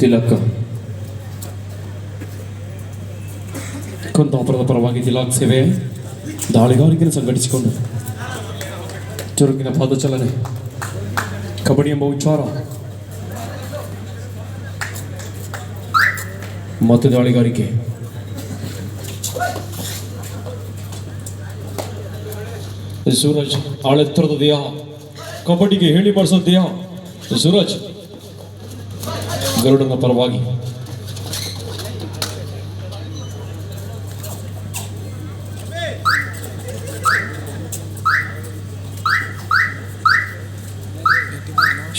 ತಿಲಕ್ ಕುಂದಾಪುರದ ಪರವಾಗಿ ತಿಲಾಕ್ ಸೇವೆ ದಾಳಿಗಾರಿಕೆಯನ್ನು ಸಂಘಟಿಸಿಕೊಂಡು ಚುರುಕಿನ ಪಾದಚಲನೆ ಕಬಡ್ಡಿ ಎಂಬ ಉಚ್ಚಾರ ಮತ್ತು ದಾಳಿಗಾರಿಕೆ ಸೂರಜ್ ಆಳೆತ್ತರದ ದೇಹ ಕಬಡ್ಡಿಗೆ ಹೇಳಿ ಮಾಡಿಸೋ ದೇಹ ಸೂರಜ್ ಗರುಡನ ಪರವಾಗಿ.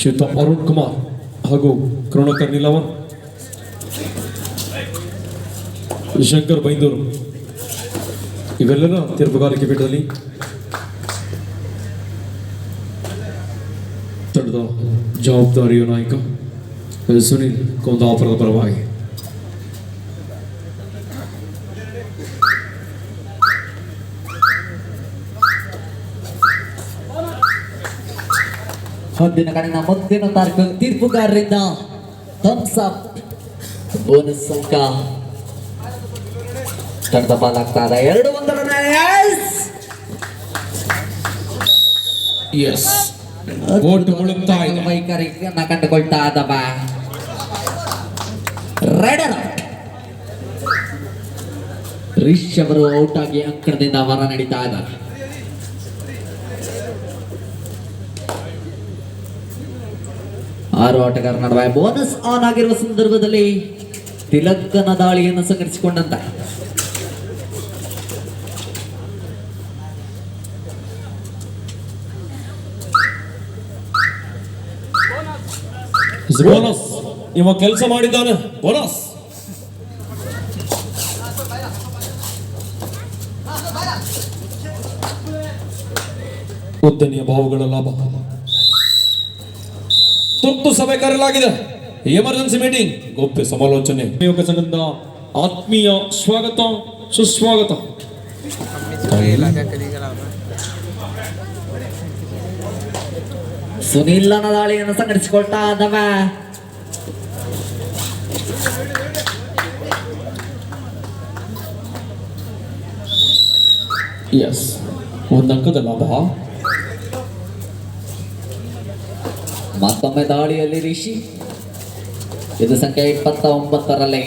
ಶ್ರೀಯುತ ಅರುಣ್ ಕುಮಾರ್ ಹಾಗೂ ಕರುಣಕರ್ ನಿಲವನ್ ಶಂಕರ್ ಬೈಂದೂರು. ಇವೆಲ್ಲರ ತೀರ್ಪುಗಾರಿಕೆ ಪೀಠದಲ್ಲಿ ತಂಡದ ಜವಾಬ್ದಾರಿಯ ನಾಯಕ. ಸುನಿಲ್ ಕುಂದಾಪುರದ ಪರವಾಗಿ ಹೊಂದಿನ ಕಡೆನ ಮುದ್ದಿನ ತಾರ್ಕು ತೀರ್ಪುಗಾರರಿಂದ ಥಮ್ಸ್ ಅಪ್ ಬೋನಸ್ ಅಂಕ ತಂಡದ ಪಾಲಾಗ್ತಾ ಇದೆ ಎರಡು ಒಂದರ ಎಸ್ ಓಟು ಮುಳುಗ್ತಾ ಇದೆ ವೈಖರಿಯನ್ನ ಕಂಡುಕೊಳ್ತಾ ಇದ್ದವ ರೈಡರ್ ರಿಷ್ ಅವರು ಔಟ್ ಆಗಿ ಅಂಕಣದಿಂದ ಹೊರ ನಡೀತಾ ಇದ್ದಾರೆ. ಆರು ಆಟಗಾರರ ನಡುವೆ ಬೋನಸ್ ಆನ್ ಆಗಿರುವ ಸಂದರ್ಭದಲ್ಲಿ ತಿಲಕ್ಕನ ದಾಳಿಯನ್ನು ಸಂಘಟಿಸಿಕೊಂಡಂತ. ಬೋನಸ್ ಇವ ಕೆಲಸ ಮಾಡಿದ್ದಾನೆ. ಬೋನಸ್ ಉದ್ದನೆಯ ಭಾವಗಳ ಲಾಭ. ತುರ್ತು ಸಭೆ ಕರೆಯಲಾಗಿದೆ. ಎಮರ್ಜೆನ್ಸಿ ಮೀಟಿಂಗ್ ಗೌಪ್ಯ ಸಮಾಲೋಚನೆ. ಆತ್ಮೀಯ ಸ್ವಾಗತ, ಸುಸ್ವಾಗತ. ಸುನಿಲ್ಲನ ದಾಳಿಯನ್ನು ಸಂಘಟಿಸಿಕೊಳ್ತಾ ಇದ್ದವ ಎಸ್ ಒಂದು ಅಂಕದ ಲಾಭ ಮತ್ತೊಮ್ಮೆ ದಾಳಿಯಲ್ಲಿ ರಿಷಿ ಇದು ಸಂಖ್ಯೆ ಇಪ್ಪತ್ತ ಒಂಬತ್ತರಲ್ಲಿ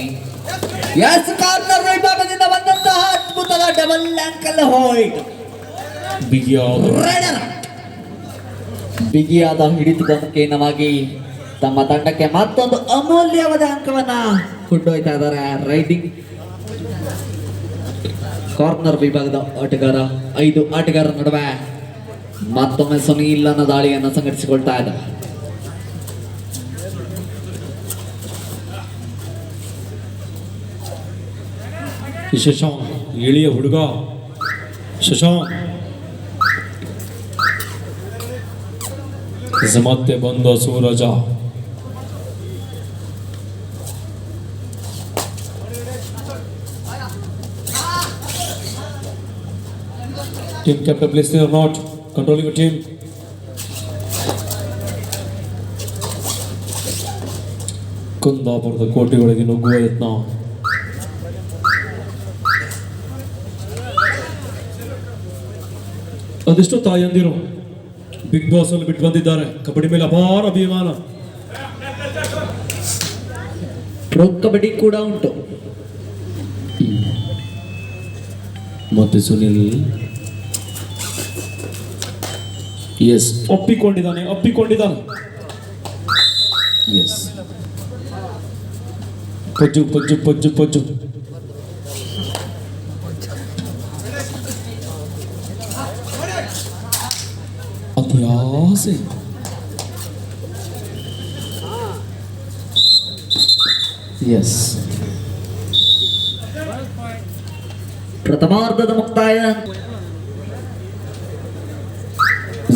ಎಸ್ ಕಾರ್ನರ್ ವಿಭಾಗದಿಂದ ಬಂದಂತಹ ಅದ್ಭುತದ ಡಬಲ್ ಆಂಕಲ್ ಹೋಯ್ಟ್ ಬಿಗಿಯಾದ ಬಿಗಿಯಾದ ಹಿಡಿತದ ಕೇಂದ್ರವಾಗಿ ತಮ್ಮ ತಂಡಕ್ಕೆ ಮತ್ತೊಂದು ಅಮೂಲ್ಯವಾದ ಅಂಕವನ್ನ ಕೊಂಡೊಯ್ತಾ ಇದ್ದಾರೆ. ರೈಡಿಂಗ್ ಕಾರ್ನರ್ ವಿಭಾಗದ ಆಟಗಾರ, ಐದು ಆಟಗಾರರ ನಡುವೆ ಮತ್ತೊಮ್ಮೆ ಸುನೀಲನ ದಾಳಿಯನ್ನು ಸಂಘಟಿಸಿಕೊಳ್ತಾ ಇದ್ದಾರೆ ಶಶಾಂಕ್, ಇಳಿಯ ಹುಡುಗ. ಶಶಾಂಕ್. ಮತ್ತೆ ಬಂದ Suraj. Team captain, blessing or not controlling your team. ಕುಂದಾಪುರದ ಕೋಟೆಯೊಳಗೆ ನುಗ್ಗುವ ಯತ್ನ. ಅದೆಷ್ಟೋ ತಾಯಂದಿರು ಬಿಗ್ ಬಾಸ್ ಅಲ್ಲಿ ಬಿಟ್ಟು ಬಂದಿದ್ದಾರೆ. ಕಬಡ್ಡಿ ಮೇಲೆ ಅಪಾರ ಅಭಿಮಾನ. ಪ್ರೊ ಕಬಡ್ಡಿ ಕೂಡ ಉಂಟು. ಮತ್ತೆ ಸುನಿಲ್. ಎಸ್ ಒಪ್ಪಿಕೊಂಡಿದ್ದಾನೆ ಒಪ್ಪಿಕೊಂಡಿದ್ದಾನೆ. ಎಸ್ ಪಜ್ಜು ಪಜ್ಜು ಪಜ್ಜು ಪಜ್ಜು. ಅತ್ಯಾಸೆ ಎಸ್ ಪ್ರಥಮಾರ್ಧದ ಮುಕ್ತಾಯ.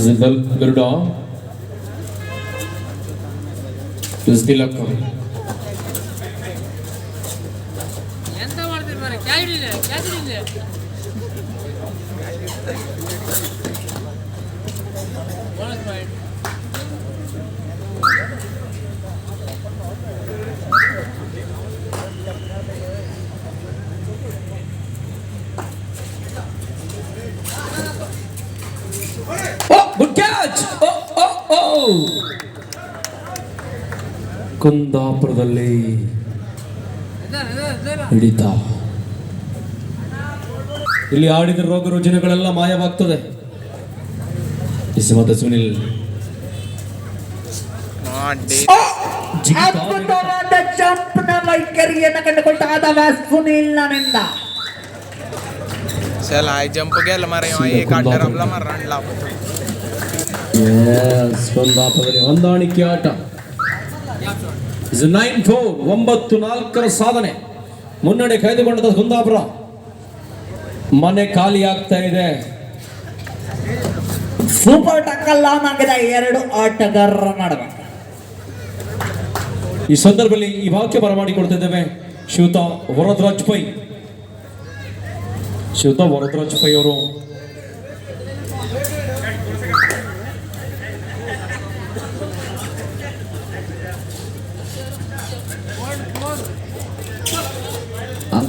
ಜಿಂದಲ್ ಗರುಡ ತಿಲಕ್ ಎಂತ ಮಾಡ್ತೀರಿ ಮಾರೆ ಕ್ಯಾಡಿಲ್ಲ ಕುಂದಾಪುರದಲ್ಲಿ ಇದಾರೆ, ಇದಾರೆ, ಇದಾರೆ. ಹಿಡಿತ ಇಲ್ಲಿ ಆಡಿದ ರೋಗ ರುಜಿನಗಳೆಲ್ಲ ಮಾಯವಾಗ್ತದೆ ಇಸ್ಮತ ಸುನಿಲ್ ಜಿಗಿತ ಅದ್ಭುತವಾದ ಜಂಪ್ನ ವೈಖರಿಯನ್ನು ಕಂಡುಕೊಟ್ಟಾದ ಸುನಿಲ್ನಿಂದ चल हाय जंप गेला मारे एक आठ रबला मार रन लाव Yes, ಕುಂದಾಪುರದಲ್ಲಿ ಹೊಂದಾಣಿಕೆ ಆಟ ನೈನ್ ಫೋರ್ ಒಂಬತ್ತು ನಾಲ್ಕರ ಸಾಧನೆ. ಮುನ್ನಡೆ ಕಾಯ್ದುಕೊಂಡದ ಕುಂದಾಪುರ. ಮನೆ ಖಾಲಿ ಆಗ್ತಾ ಇದೆ. ಸೂಪರ್ ಟಕ್ಕಲ್ಲ ಮಗದ ಎರಡು ಆಟಗಾರರ ನಡುವೆ. ಈ ಸಂದರ್ಭದಲ್ಲಿ ಈ ವಾಕ್ಯ ಬರಮಾಡಿಕೊಡ್ತಿದ್ದೇವೆ ಶಿವತ ವರದರಾಜ್ ಪೈ. ಶಿವತ ವರದರಾಜ್ ಪೈ ಅವರು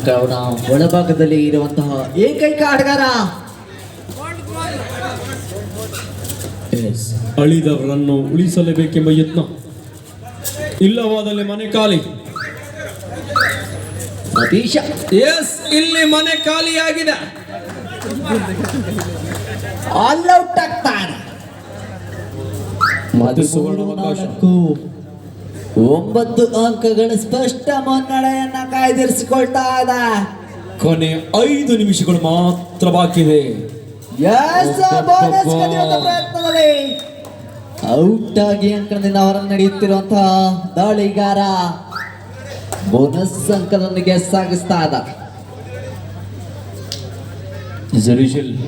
ಅಂಕವನ ಒಳಭಾಗದಲ್ಲಿ ಇರುವಂತಹ ಏಕೈಕ ಆಟಗಾರ. ಅಳಿದವರನ್ನು ಉಳಿಸಲೇಬೇಕೆಂಬ ಯತ್ನ. ಇಲ್ಲವಾದಲ್ಲಿ ಮನೆ ಖಾಲಿ. ಸತೀಶ ಎಸ್ ಇಲ್ಲಿ ಮನೆ ಖಾಲಿಯಾಗಿದೆ. ಆಲ್ ಔಟ್ ಆಗ್ತಾನೆ. ಮತ್ತೆ ಸುವರ್ಣಾವಕಾಶ. ಒಂಬತ್ತು ಅಂಕಗಳ ಸ್ಪಷ್ಟ ಮುನ್ನಡೆಯನ್ನ ಕಾಯ್ದಿರಿಸಿಕೊಳ್ತಾ ಇದೆ. ಕೊನೆ ಐದು ನಿಮಿಷಗಳು ಮಾತ್ರ ಬಾಕಿ ಇದೆ. ಪ್ರಯತ್ನದಲ್ಲಿ. ಔಟ್ ಆಗಿ ಅಂಕದಿಂದ ಅವರನ್ನು ನಡೆಯುತ್ತಿರುವಂತಹ ದಾಳಿಗಾರ ಬೋನಸ್ ಅಂಕದೊಂದಿಗೆ ಸಾಗಿಸ್ತಾ ಇದ್ದ ಜರೀಶಿಲ್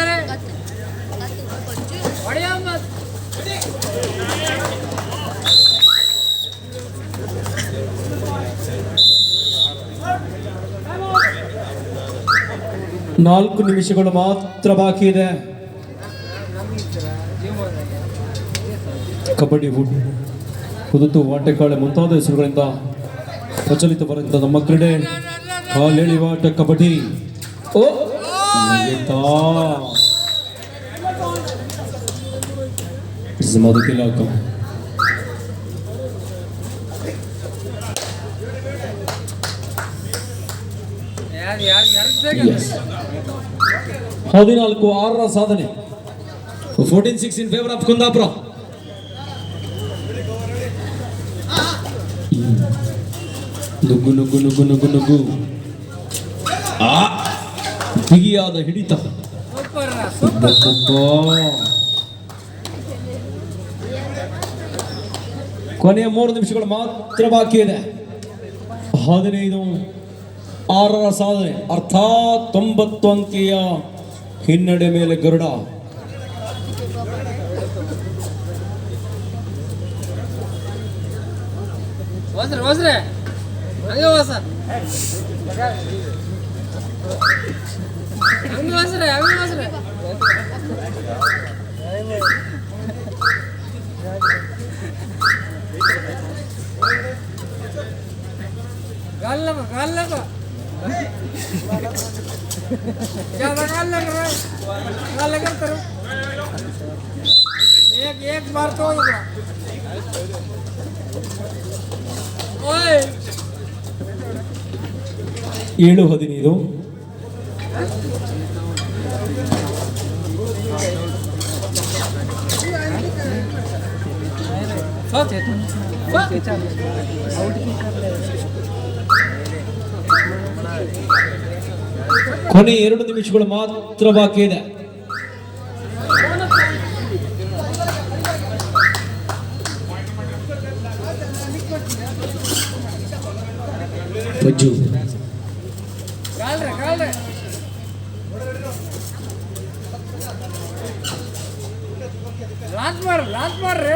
ನಾಲ್ಕು ನಿಮಿಷಗಳು ಮಾತ್ರ ಬಾಕಿ ಇದೆ. ಕಬಡ್ಡಿ ಹುಡ್ ಕುದುತು ವಾಟೆಕಾಳೆ ಮುಂತಾದ ಹೆಸರುಗಳಿಂದ ಪ್ರಚಲಿತ ಬರುತ್ತ ನಮ್ಮ ಕ್ರೀಡೆ. ವಾಟ ಕಬಡ್ಡಿ. ಓ! ಬೇಕು? Yes. ಹದಿನಾಲ್ಕು ಆರರ ಸಾಧನೆ. Fourteen six in favour of Kundapura ನುಗ್ಗು ನುಗ್ಗು ನುಗ್ಗು ನುಗ್ಗು ನುಗ್ಗು. ಆ, ಬಿಗಿಯಾದ ಹಿಡಿತ. ಕೊನೆಯ ಮೂರು ನಿಮಿಷಗಳು ಮಾತ್ರ ಬಾಕಿ ಇದೆ. ಹದಿನೈದು ಆರರ ಸಾಧನೆ ಅರ್ಥಾತ್ ತೊಂಬತ್ತು ಅಂಕಿಯ ಹಿನ್ನಡೆ ಮೇಲೆ ಗರುಡ ಹೋದ್ರೆ ಹೋದ್ರೆ ಹಂಗೆ ಹೋಸ ಹಂಗೆ ಹೋಸ್ರೆ ಹಂಗೆ ಹೋಸ್ರೆ गाल लगा गाल लगा ज्यादा गाल लग रहा है गाल लगा करो एक एक बार तो होगा ओए ಏಳು ಹದಿನೈದು fuck it fuck it ಕೊನೆ ಎರಡು ನಿಮಿಷಗಳು ಮಾತ್ರ ಬಾಕಿ ಇದೆ ಪಜ್ಜು. ಲಾಂಚ್ ಮಾಡ್ರಿ ಲಾಂಚ್ ಮಾಡ್ರಿ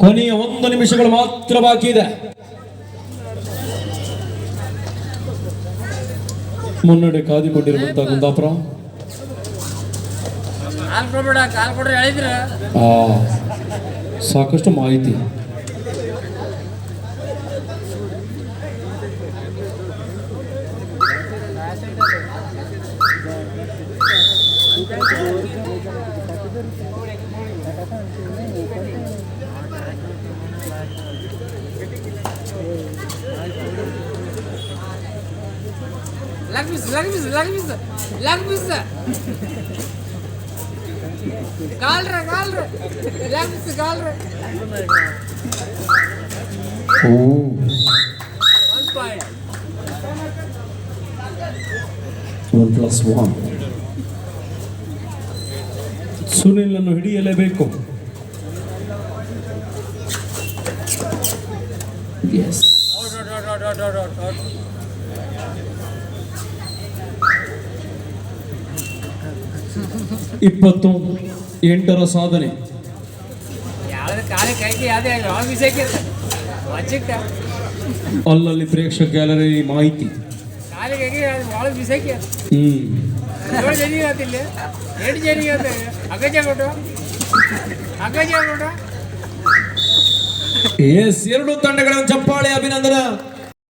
ಕೊನೆಯ ಒಂದು ನಿಮಿಷಗಳು ಮಾತ್ರ ಬಾಕಿ ಇದೆ. ಮುನ್ನಡೆ ಕಾದಿಕೊಂಡಿರುವಂತಹ ಕುಂದಾಪುರ ಸಾಕಷ್ಟು ಮಾಹಿತಿ. ಲಗ್ ಮಿಸ್ ಲಗ್ ಮಿಸ್ ಲಗ್ ಮಿಸ್ ಲಗ್ ಮಿಸ್ ಕಾಲ್ರ ಕಾಲ್ರ ಲಗ್ ಮಿಸ್ ಕಾಲ್ರ ಓ one point one plus one Sunil ಅನ್ನು ಹಿಡಿಯಲೇಬೇಕು ಇಪ್ಪತ್ತು ಎಂಟರ ಸಾಧನೆ. ಅಲ್ಲಲ್ಲಿ ಪ್ರೇಕ್ಷಕ ಗ್ಯಾಲರಿ ಮಾಹಿತಿ. ಎಸ್ ಎರಡು ತಂಡಗಳ ಚಪ್ಪಾಳೆ ಅಭಿನಂದನ.